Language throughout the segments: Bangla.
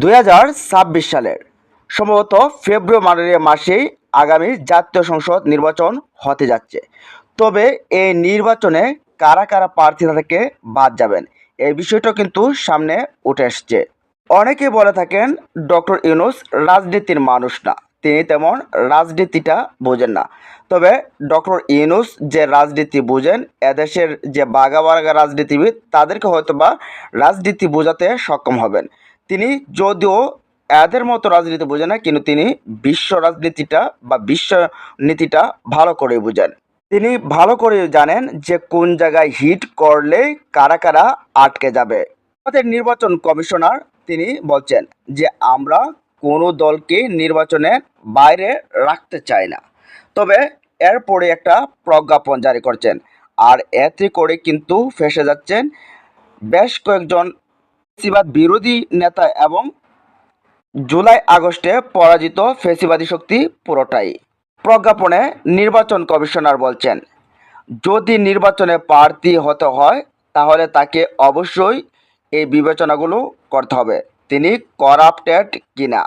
দুই হাজার ছাব্বিশ সালের। সম্ভবত ফেব্রুয়ারি মাসেই আগামী জাতীয় সংসদ নির্বাচন হতে যাচ্ছে। তবে এই নির্বাচনে কারা কারা প্রার্থী থেকে বাদ যাবেন, এই বিষয়টা কিন্তু সামনে উঠে এসছে। অনেকে বলে থাকেন, ডক্টর ইউনুস রাজনীতির মানুষ না। তিনি তেমন রাজনীতিটা বোঝেন না। তবে ডক্টর ইউনুস যে রাজনীতি বোঝেন, এদেশের যে বাগা বাগা রাজনীতিবিদ, তাদেরকে হয়তোবা রাজনীতি বোঝাতে সক্ষম হবেন। তিনি যদিও এদের মতো রাজনীতি বোঝে না, কিন্তু তিনি বিশ্ব রাজনীতিটা বা বিশ্ব নীতিটা ভালো করে বুঝেন। তিনি ভালো করে জানেন যে কোন জায়গায় হিট করলে কারা কারা আটকে যাবে। আমাদের নির্বাচন কমিশনার তিনি বলছেন যে আমরা কোনো দলকে নির্বাচনের বাইরে রাখতে চাই না। তবে এরপরে একটা প্রজ্ঞাপন জারি করছেন, আর এতে করে কিন্তু ফেসে যাচ্ছেন বেশ কয়েকজন ফেসিবাদ বিরোধী নেতা এবং জুলাই আগস্টে পরাজিত ফেসিবাদী শক্তি পুরোটাই। প্রজ্ঞাপনে নির্বাচন কমিশনার বলছেন, যদি নির্বাচনে প্রার্থী হতে হয়, তাহলে তাকে অবশ্যই এই বিবেচনাগুলো করতে হবে, তিনি করাপ্টেড কিনা।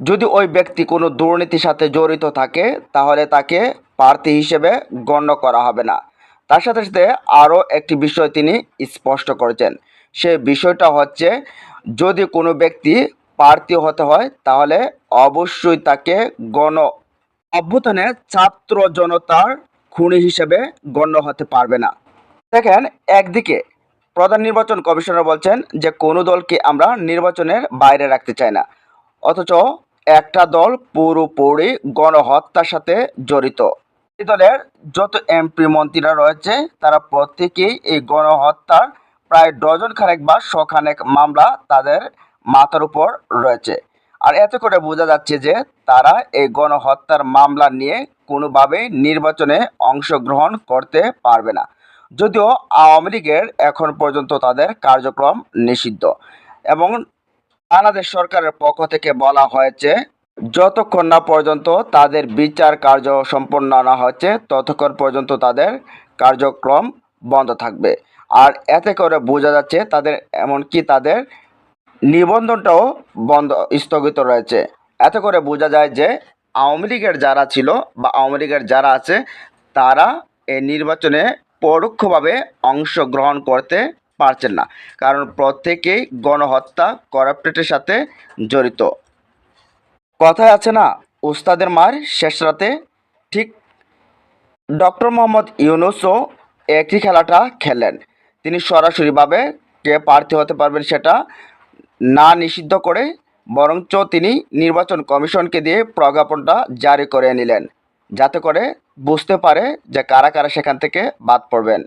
যদি ওই ব্যক্তি কোনো দুর্নীতির সাথে জড়িত থাকে, তাহলে তাকে প্রার্থী হিসেবে গণ্য করা হবে না। তার সাথে সাথে আরও একটি বিষয় তিনি স্পষ্ট করেছেন সে বিষয়টা হচ্ছে যদি কোনো ব্যক্তি প্রার্থী হতে হয়, তাহলে অবশ্যই তাকে গণ অভ্যুত্থানে ছাত্র জনতার খুনি হিসেবে গণ্য হতে পারবে না। দেখেন, একদিকে প্রধান নির্বাচন কমিশনার বলছেন যে, কোনো দলকে আমরা নির্বাচনের বাইরে রাখতে চাই না। অথচ একটা দল পুরোপুরি গণহত্যার সাথে জড়িত। এই দলের যত এমপি মন্ত্রীরা রয়েছে, তারা প্রত্যেকেই এই গণহত্যার প্রায় ডজন খানেক বা শখানেক মামলা তাদের মাথার উপর রয়েছে। আর এতে করে বোঝা যাচ্ছে যে তারা এই গণহত্যার মামলা নিয়ে কোনোভাবেই নির্বাচনে অংশগ্রহণ করতে পারবে না। যদিও আওয়ামী লীগের এখন পর্যন্ত তাদের কার্যক্রম নিষিদ্ধ। এবং বাংলাদেশ সরকারের পক্ষ থেকে বলা হয়েছে, যতক্ষণ না পর্যন্ত তাদের বিচার কার্য সম্পন্ন না হচ্ছে, ততক্ষণ পর্যন্ত তাদের কার্যক্রম বন্ধ থাকবে। আর এতে করে বোঝা যাচ্ছে তাদের, এমনকি তাদের নিবন্ধনটাও বন্ধ, স্থগিত রয়েছে। এতে করে বোঝা যায় যে আওয়ামী লীগের যারা ছিল বা আওয়ামী লীগের যারা আছে, তারা এই নির্বাচনে পরোক্ষভাবে অংশগ্রহণ করতে পারছেন না। কারণ প্রত্যেকেই গণহত্যা করাপ্টেটের সাথে জড়িত। কথায় আছে না, উস্তাদের মার শেষ রাতে ঠিক ডক্টর মোহাম্মদ ইউনুসও একই খেলাটা খেলেন। তিনি সরাসরিভাবে কে প্রার্থী হতে পারবেন সেটা না নিষিদ্ধ করে, বরঞ্চ তিনি নির্বাচন কমিশনকে দিয়ে প্রজ্ঞাপনটা জারি করে নিলেন, যাতে করে বুঝতে পারে যে কারা কারা সেখান থেকে বাদ পড়বেন।